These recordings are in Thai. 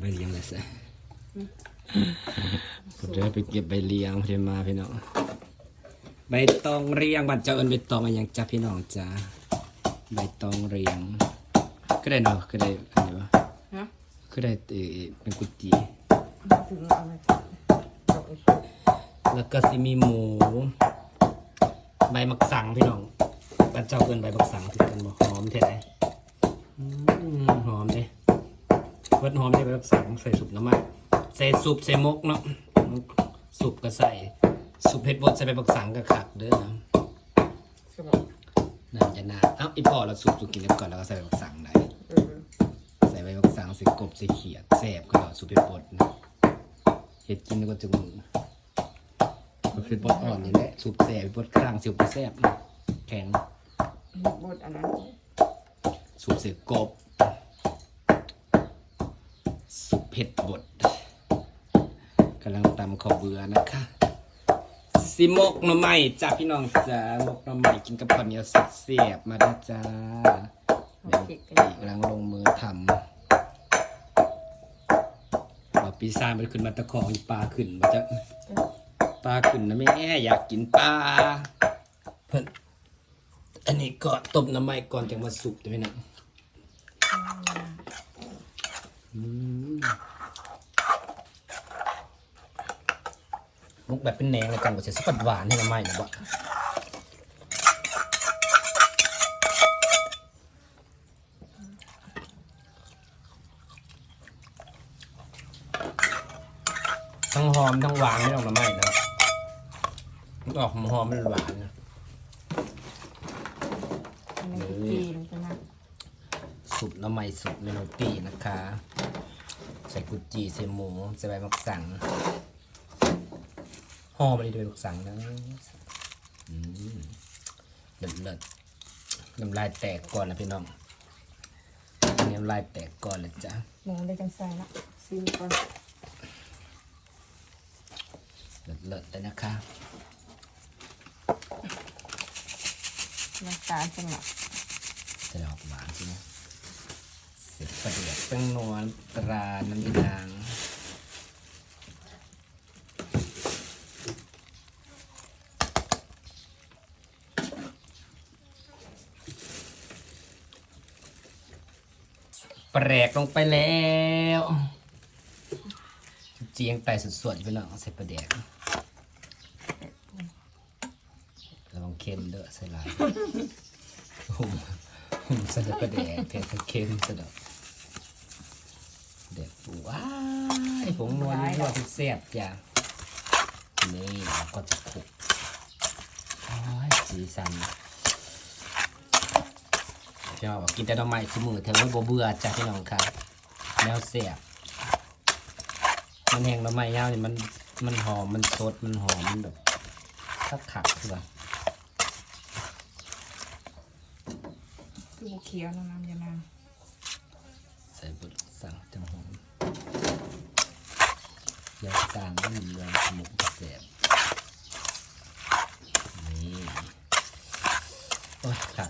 ใบเลียงเลยสิผมจะไปเก็บใบเลียงพี่มาพี่น้องใบตองเรียงบัดเจ้าเอิญใบตองอะไรอย่างจ้าพี่น้องจ้าใบตองเรียง ก็ได้เนาะก็ได้อันนี้วะฮะก็ได้เอ่อเป็นกุจีถึงเอามาตกอีกแล้วก็สิมีหมูใบมักสังพี่น้องบัดเจ้าเอิญใบมักสังถือกันบ่หอมเท่ไหนอืมหอมเด้ เวิดหอมได้ใบมักสังใส่สุปน้ำมันใส่สุปใส่มกเนาะสุปก็ใส่สุปเผ็ดบดใส่ใบมักสังก็ขักเด้อนะสมองนั่นจะนาเอ้าอีพอเราสุปสุกินแล้วก่อนแล้วก็ใส่ใบมักสังได้เออใส่ใบมักสังใส่กบใส่เขียดแซ่บก็แล้วสุปเผ็ดบดนะเห็ดกินแล้วก็จะมือสุปเผ็ดบดอ่อนนี่แหละสุปแซ่บเผ็ดบดครั้งสุปแซ่บแข็งบดอันนั้นสุปเสกกบ สุปเผ็ดบดกำลังตำข้าวเบื่อนะคะสิมกหน่อไม้จ้าพี่น้องจ้ามกหน่อไม้กินกับข้าวเหนียวสุดเสียบมาด้วยจ้าเดี๋ยวปีกำลังลงมือทำว่าปีศาจมันขึ้นมาตะขออีปลาขึ้นมาจะปลาขึ้นนะแม่อยากกินปลาเพิ่นอันนี้ก็ต้มน้ำไม้ก่อนจะมาสุกตัวพี่น้อ งมุกแบบเป็นแหนงเลยกันก็จะสักหวานให้มันไหม้นะบ่ทั้งหอมทั้งหวานไม่ต้องมาไม้นะมันออกหอมหอมมันหวานนะมันจีนใช่ไหมสุปน้ำไม้สุปเมนูปีนะคะ ใส่กุจีใส่หมูใส่ใบมักสัง ห่อมาดีด้วยมักสังนะอืมเลิศเลิศน้ำลายแตกก่อนนะพี่น้องน้ำลายแตกก่อนเลยจ้ะหมูได้กันใส่ละซีมก่อนเลิศเลิศเลยนะคะน้ำตาลสำหรับจะได้ออกหวานใช่ไหมเสร็จประเดี๋ยวแป้งนวลตราน้ำยานาง แปรกลงไปแล้ว เจียงไต่สุดๆไปแล้วใส่ประเดี๋ยวระวังเค็มเด้อใส่ลายหุ่มหุ่มสะดกระแดกเผ็ดเค็มสะดกเด็ดว้ายผงนวลนี่ว่าที่แซ่บจ้ะนี่เราก็จะคลุกโอ้ยสีสัน พี่น้องบอกกินแต่หน้ำไม้สมือเธอไม่บ่เบื่อจ้ะพี่น้องครับแนวแซ่บมันแห้งหน้ำไม้ยาวนี่มันมันหอมมันสดมันหอมมันแบบคักขักคือว่าคือบุเขียวน้ำน้ำยานางใส่บุตรสั่งจังหอมยาจางไม่มีแรงสมุกเสียบนี่โอ้ยขัดดิแกะมึงดู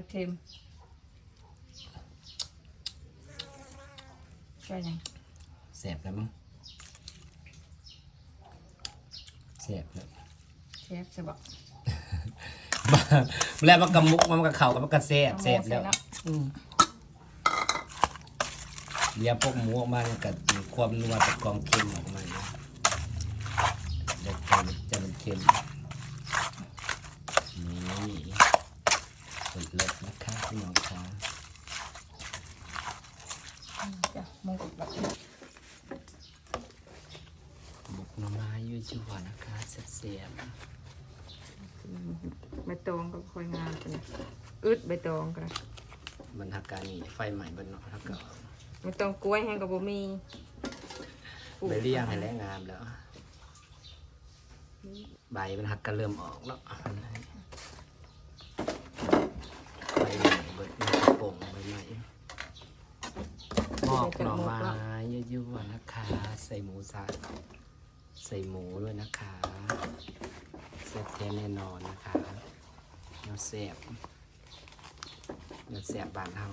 จางหรือเค็มช่วยยังเสียบแล้วมั้งเสียบแล้วเชฟจะบอกบ้าแล้วมันกระมุกมันกระเข่ากับมันกระเสียบเสียบแล้วเอาหม้อใส่เนาะอืมเรียกพวกหมูออกมาเนี่ยกับความนัวจากความเค็มออกมาเนี่ยเด็ดจะมันจะมันเค็มนี่ เลิศๆนะคะพี่น้องค่ะจ้ะมึงแบบบุกหน่อไม้อยุ่จั่วนะคะเสียบใบตองก็ค่อยงามกันนะอึดใบตองกันนะๆบรรทาการนี่ไฟใหม่บนเนาะแล้วก็ใบตองกล้วยแห้งกับบ่มีไปเลี้ยงให้แล้วงามแล้ว ใบมันหักก็เริ่มออกแล้วใบใหม่เบิดมันก ใหม่งอกหน่อไม้ยั่วๆนะคะ ใส่หมูสับใส่หมูด้วยนะคะแซ่บแท้แน่นอนนะคะเนื้อแซ่บเนื้อแซ่บบานเฮา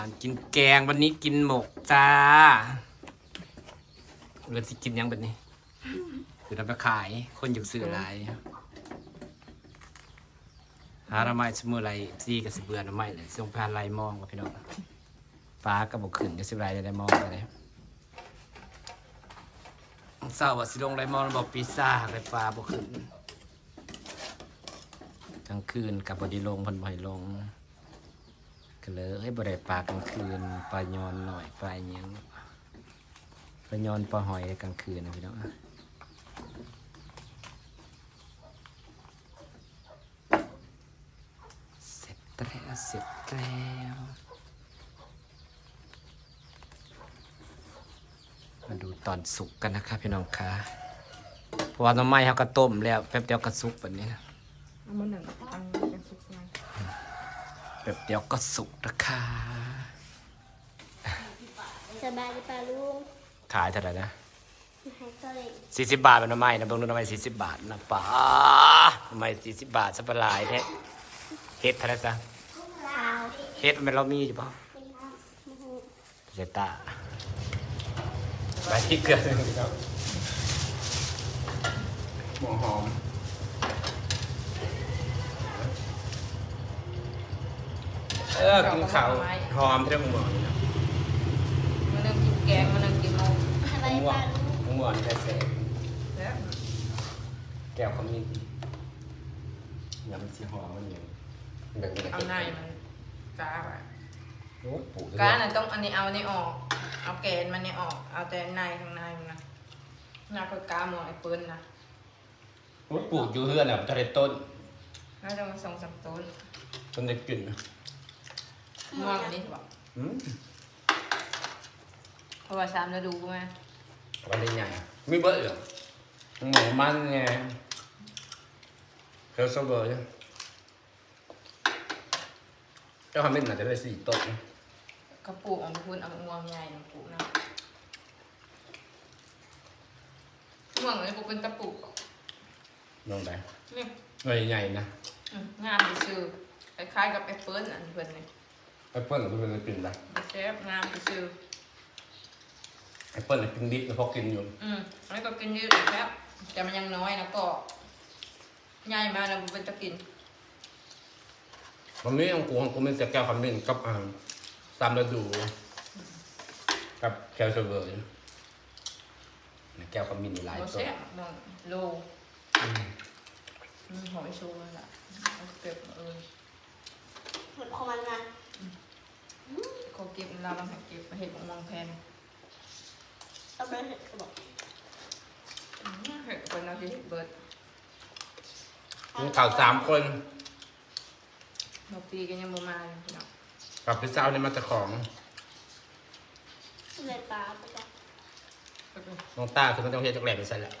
าน กินแกงวันนี้กินหมกจ้าเรือสิกินยังแบบนี้คือทำไปขายคนอยากซื้ออะไรหาละไม้สมือไรซีกับสิเบือละไม้เลยส่งผ่านไรมองว่าพี่น้องฟ้าก็บอกขึ้นจะสิไรจะได้มองไปเลยเศร้าว่าสิลงไรมองบอกปีซ่าไรฟ้าบอกขึ้นกลางคืนกับบดีลงพันบ่อยลง ก็เลยให้บริปลากลางคืนปลายอนหน่อยปลายเนี้ยงปลายอนปลาหอยกลางคืนนะพี่น้องเสร็จแล้วเสร็จแล้วมาดูตอนสุกกันนะครับพี่น้องคะเพราะว่าน้ำไม้เขาก็ต้มแล้วแป๊บเดียวก็สุกแบบนี้นะเอามาหนึ่งอันเป็นสุกไง แบบเดียวก็สุกนะคะสบายดีป่ะลุงขายเท่าไหร่นะให้ก็เลยสี่สิบบาทเป็นน้ำไม้นะเบิ่งดูน้ำไม้สี่สิบบาทนะป้าน้ำไม้สี่สิบบาทสับปะหลายแท้เฮ็ดเท่าไหร่จ๊ะข้าวเฮ็ดมันเรามีอยู่ป่ะเป็นข้าวหมูเจตาใบที่เกลือหนึ่งครับหอมหอม เออกินข้าวหอมเท่าหมูนี่นะมานึ่งกินแกงมานึ่งกินหมกสบายดีหมูป่ะลุงหมูนี่ได้เสร็จแล้วแก้วขมิ้นยำสีหอมมันอย่างเบิ่งเอาในมันกาไปโอ้ปู่กาน่ะต้องอันนี้เอาอันนี้ออก เอาแกนมันนี่ออก เอาแต่ในข้างในมันนะน่าก็กาหมอไอ้ปืนนะโอ้ปลูกอยู่เฮือนอะทะเลต้นแล้วต้องส่งสามต้นต้นได้กลิ่นนะ ม่วงอันนี้ใช่ปะอืมเพราะว่าสามฤดูไหมวันนี้ใหญ่ไม่เบิดเหรอหมูมันไงเขาสเบอร์เนี่ยเจ้าคำเป็นอาจจะได้สี่ต้นกระปุกเอาไปพูนเอาม่วงใหญ่นะปุกนะม่วงเลยปุกเป็นกระปุกลงไปนี่หน่วยใหญ่นะอืมงามไปซื้อคล้ายๆกับแอปเปิ้ลอันเพิ่นนี่ แอปเปิ้ลกับเป็นกลิ่นไปเชฟงามไปซื้อแอปเปิ้ลกินดิบแล้วพอกินอยู่อืมแล้วก็กินเยอะอีกแล้วแต่มันยังน้อยนะก็ใหญ่มาแล้วมันเป็นตะกินวันนี้ของกูของกูเป็นแต่แก้วคำเป็นกับอ่าสามฤดู กับแก้วสเบอร์เนี่ยแก้วคำมินนี่หลายโมต้เซ่นมองโลอืมหอยชูนั่นแหละเอาเก็บเออ เหมือนของมันนะเขาเก็บเราลองให้เก็บมาเห็ดมองแพนเอาไปเห็ดกระบอกอืมเห็ดคนเราจะเห็ดเบิร์ดกินข้าวสามคนเราปีกันยังบ่มาเลยพี่น้องกับพี่สาวนี่มาจากของเลยปลาไปจ้ะก็คือน้องตาคือมันต้องเฮ็ดจากแหลกไปใส่แหละ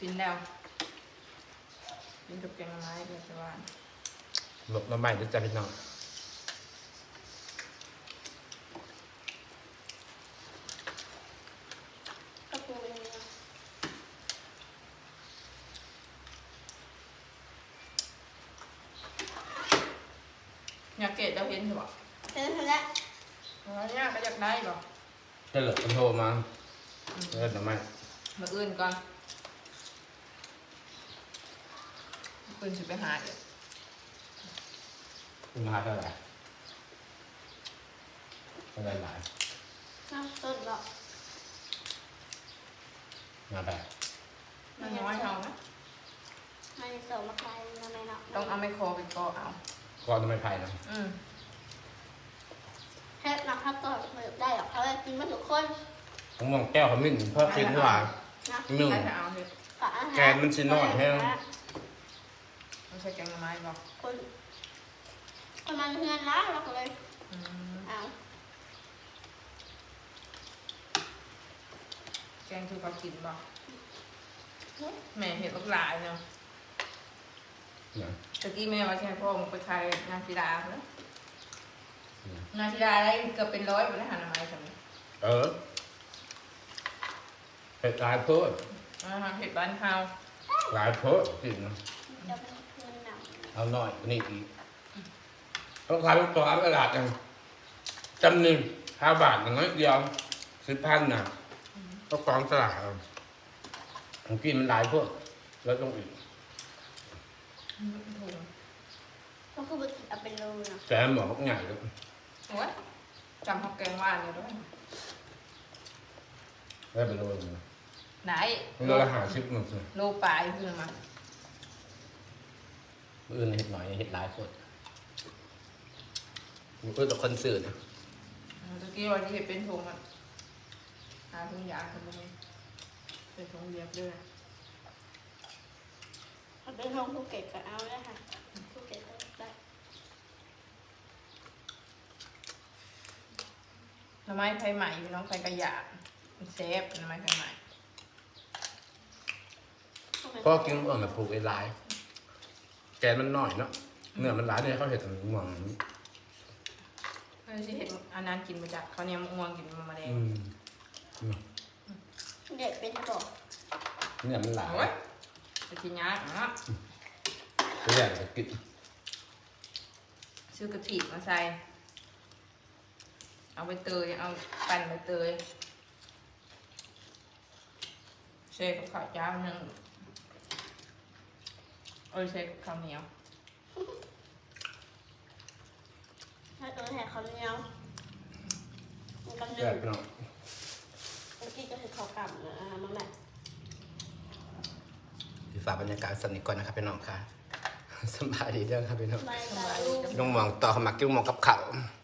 กินแล้วกินกับแกงไม้เดี๋ยวจะว่าหลบน้ำใหม่ด้วยจ้าพี่น้อง กระปูเป็นยังไง อยากเก ตเราเห็นใช่ปะเสร็จแล้วแล้วเนี่ยก็อยากได้ปะเจะเหลือคนโทรมาเลิกน้ำใหม่มาอื่นก่อนปืนสิไปหาเดี๋ยวคุณมาเท่าไหร่เท่าไหร่หลายน้ำต้นดอกมาแบบมันน้อยเอานะมันส่งมาไกลทำไมเนาะต้องเอาไมโครไปกรอเอาก็ทำไมไผ่นะอืม เฮ็ดมาครับต่อเหมือนได้หรอกเขาเลยกินมาทุกคนผมมองแก้วขมิ้นเพิ่มกินเท่าไหร่นะหนึ่งให้ไปเอาเถอะฝาอาหารแกนมันสิน้อยแฮะ ไม่ใช่แกงหน่อไม้บอกคนคนมันเฮือนแล้วเราก็เลยอืมเอาแกงคือเขากินบอกแม่เห็นลูกหลายเนาะเนี่ยตะกี้แม่ว่าใช่พ่อมึงไปขายงานกีฬาเนอะเนี่ยงานกีฬาได้เกือบเป็นร้อยไปแล้วหาหน่อไม้สำหรับเออเผ็ดหลายเพิ่มอาหารเผ็ดบ้านข้าวหลายเพิ่มกินนะจะเป็นเพื่อนหนังเอาหน่อยนี่อีกต้องขายเป็นตัวอันกระดาษจังเจำหนึ่งห้าบาทอย่างน้อยเดียวสิบพันน่ะก็กองสลากเอาผมกินมันหลายพวกแล้วต้องอีกถูก ก็คือมันเอาเป็นโลนะแต่หมอบอกใหญ่เลย โอ้ยจำเขาแกงว่านเลยด้วยได้ไปโลนึงไหนโลละหาชิปหนึ่งสิโลปลายขึ้นมามืออื่นเห็ดหน่อยเห็ดหลายคนมืออื่นแต่คนสื่อเนี่ยตะกี้วันที่เห็นเป็นถุงอะหาถุงยางคนนี้เป็นถุงเรียบด้วยเอาเป็นห้องภูเก็ตก็เอาได้ค่ะภูเก็ตก็ได้ ห น้ำไม้ไผ่ใหม่พี่น้องไผ่กระยามันเซฟหน้ำไม้ไผ่ใหม่ก็กินเออแบบปลูกไอ้หลายแกนมันหน่อยเนาะเนื้อมันหลายเนี่ยเขาเห็ดแต่หวังเพื่อที่เห็นอันนั้นกินมาจากเขาวเหนี่ยม่วงกินมาแมลงอืมเด็กเป็นบอกเนื้อมันหลายโอ้ยจะกินยากเนาะตัวใหญ่จะกินซื้อกระถิ่นมาใส่ เอาไปเตย เอาปั่นไปเตยเชฟกับข้าวเจ้าหนึ่งเอ้ยเชฟกับข้าวเหนียวถ้าตัวแทนเขาเนี้ยมันกำแยลักงไปเนาะเมื่อกี้ก็คือเขากลับนะมาแม่พี่ฝากบรรยากาศสนิทก่อนนะครับพี่น้องค่ะ สบายดีเด้อครับพี่น้อง ไม่ได้ลูกพี่น้องมองต่อขมักกิ้วมองกับเขาว